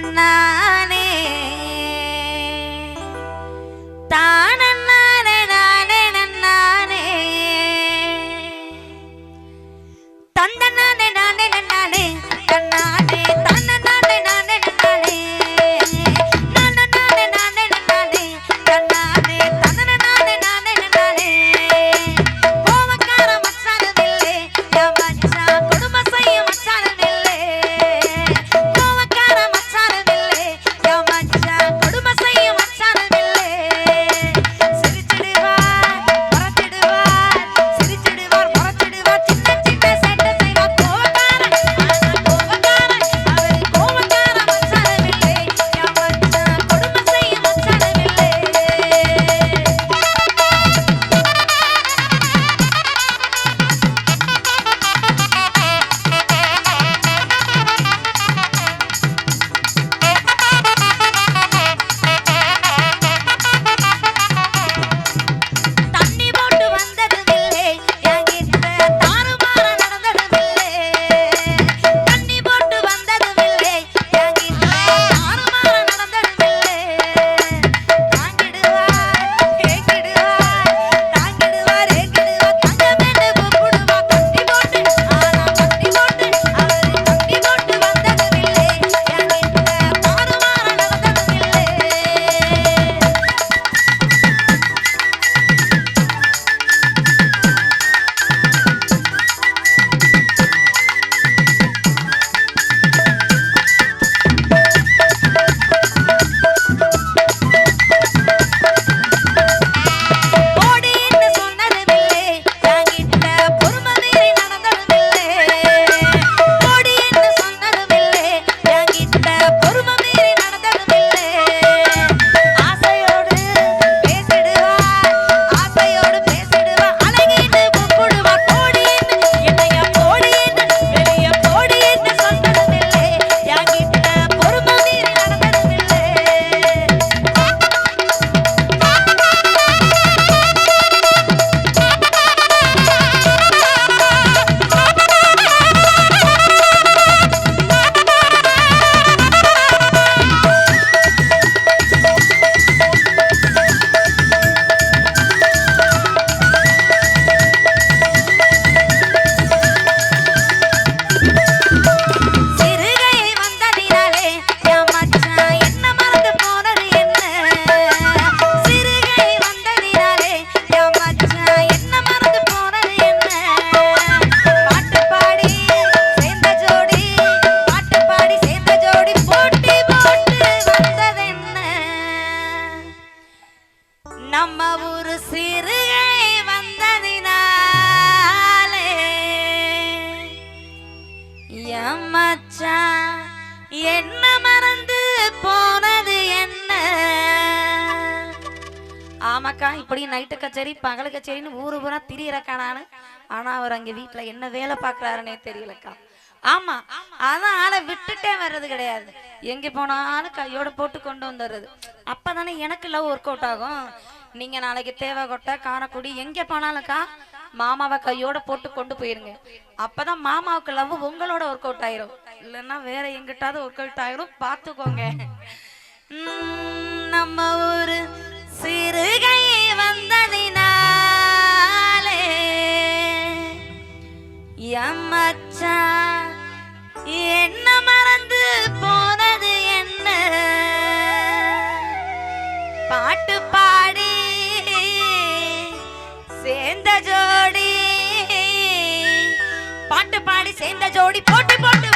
கண்ணானே. ஆமாக்கா இப்படி நைட்டு கச்சேரி பகல் கச்சேரின்னு ஊரு பூரா திரியறக்கா நானு. ஆனா அவர் அங்க வீட்டுல என்ன வேலை பாக்குறாருன்னே தெரியலக்கா. ஆமா அதான் ஆளை விட்டுட்டே வர்றது கிடையாது. எங்க போனாலும் கையோட போட்டு கொண்டு வந்துடுறது அப்பதானே எனக்கு லவ் ஒர்க் அவுட் ஆகும். நீங்க நாளைக்கு தேவை தேவைக்கொட்டை காரக்குடி எங்க போனாலும்க்கா மாமாவை கையோட போட்டு கொண்டு போயிருங்க. அப்பதான் மாமாவுக்கு லவ் உங்களோட ஒர்க் அவுட் ஆயிரும். இல்லைன்னா வேற எங்கிட்டாவது ஒர்க் அவுட் ஆயிரும். பாத்துக்கோங்க மச்சான் என்ன மறந்து போனது என்ன? பாட்டு பாடி சேர்ந்த ஜோடி. பாட்டு பாடி சேர்ந்த ஜோடி போட்டி போட்டு